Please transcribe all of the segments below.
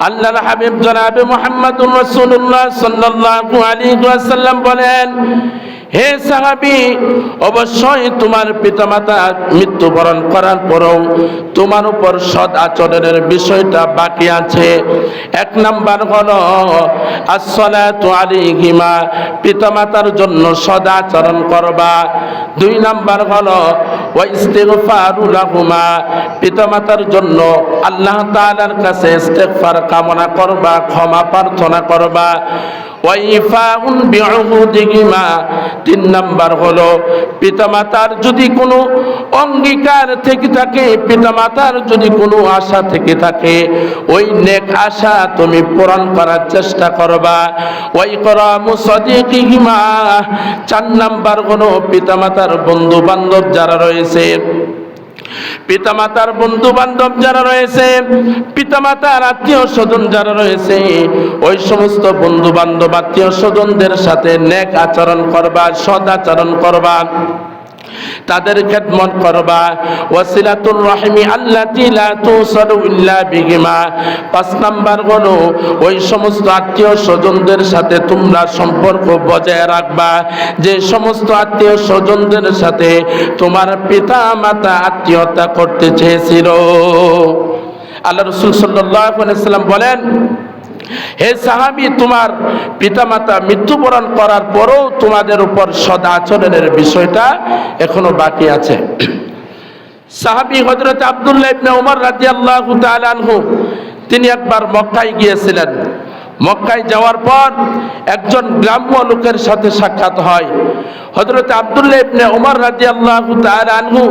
আল্লাহর হাবিব জনাবে মোহাম্মদুর রাসূলুল্লাহ সাল্লাল্লাহু আলাইহি ওয়াসাল্লাম বলেন, হে সাহাবী, অবশ্যই তোমার পিতামাতা মৃত্যুবরণ করার পরও তোমার উপর সৎ আচরণের বিষয়টা বাকি আছে। এক নাম্বার হলো, আসসালাতু আলাইহিমা, পিতামাতার জন্য সদ আচরণ করবা। দুই নাম্বার হলো ওয়া ইস্তিগফারু লাহুমা পিতামাতার জন্য আল্লাহ তাআলার কাছে ইস্তেগফার কামনা করবা ক্ষমা প্রার্থনা করবা। তিন নাম্বার হলো, পিতামাতার যদি কোনো অঙ্গীকার থেকে থাকে, পিতামাতার যদি কোনো আশা থেকে থাকে, ওই নেক আশা তুমি পূরণ করার চেষ্টা করবা। ওই করা মুসদিকিহিমা চার নাম্বার হলো, পিতামাতার বন্ধু বান্ধব যারা রয়েছে পিতামাতার বন্ধু বান্ধব যারা রয়েছে, পিতামাতার আত্মীয় স্বজন যারা রয়েছে, ওই সমস্ত বন্ধু বান্ধব আত্মীয় স্বজনদের সাথে নেক আচরণ করবা সদ আচরণ করবা। তাদের খেদমত করবা। ওয়াসিলাতুর রহিমি আল্লাতি লা তুসালু ইল্লা বিহিমা। পাঁচ নাম্বার হলো, ওই সমস্ত আত্মীয় স্বজনদের সাথে তোমরা সম্পর্ক বজায় রাখবা। যে সমস্ত আত্মীয় স্বজনদের সাথে তোমার পিতা মাতা আত্মীয়তা করতে চেয়েছিল। আল্লাহ রসুল আলাইহি সাল্লাম বলেন হে সাহাবি, তোমার পিতামাতা মৃত্যুবরণ করার পরও তোমাদের উপর সদা আচরণের বিষয়টা এখনও বাকি আছে। সাহাবি হজরত আবদুল্লাহ ইবনে ওমর রাদিয়াল্লাহু তাআলা আনহু, তিনি একবার মক্কায় গিয়েছিলেন। মক্কায় যাওয়ার পর একজন গ্রাম্য লোকের সাথে সাক্ষাৎ হয়। হজরত আবদুল্লাহ ইবনে উমর রাদিয়াল্লাহু তাআলা আনহু,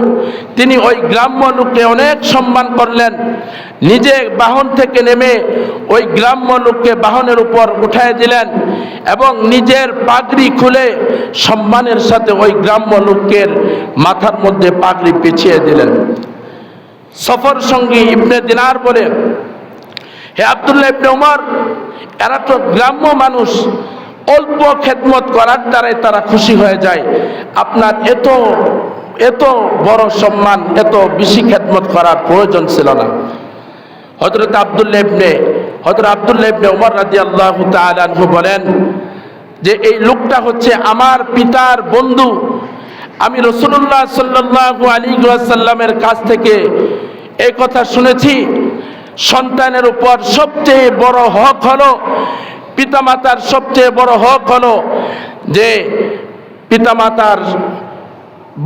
তিনি ওই গ্রাম্য লোককে অনেক সম্মান করলেন। নিজে বাহন থেকে নেমে ওই গ্রাম্য লোককে বাহনের উপর উঠায় দিলেন এবং নিজের পাগড়ি খুলে সম্মানের সাথে ওই গ্রাম্য লোকের মাথার মধ্যে পাগড়ি পেঁচিয়ে দিলেন। সফর সঙ্গী ইবনে দিনার বলে, হে আবদুল্লাহ ইবনে উমর এরা তো গ্রাম্য মানুষ। অল্প খেদমত করার দ্বারাই তারা খুশি হয়ে যায়। আপনার এত এত বড় সম্মান, এত বেশি খেদমত করার প্রয়োজন ছিল না। হজরত আবদুল্লাহ ইবনে হজরত আবদুল্লাহ ইবনে উমর রাদিয়াল্লাহু তাআলা আনহু বলেন যে, এই লোকটা হচ্ছে আমার পিতার বন্ধু। আমি রসুল্লাহ সাল্লাল্লাহু আলী সাল্লামের কাছ থেকে এই কথা শুনেছি। সন্তানের উপর সবচেয়ে বড় হক হলো, পিতামাতার সবচেয়ে বড় হক হলো যে পিতামাতার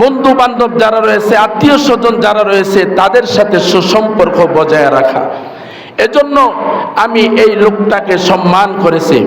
বন্ধু বান্ধব যারা রয়েছে, আত্মীয় স্বজন যারা রয়েছে, তাদের সাথে সুসম্পর্ক বজায় রাখা। এজন্য আমি এই লোকটাকে সম্মান করেছি।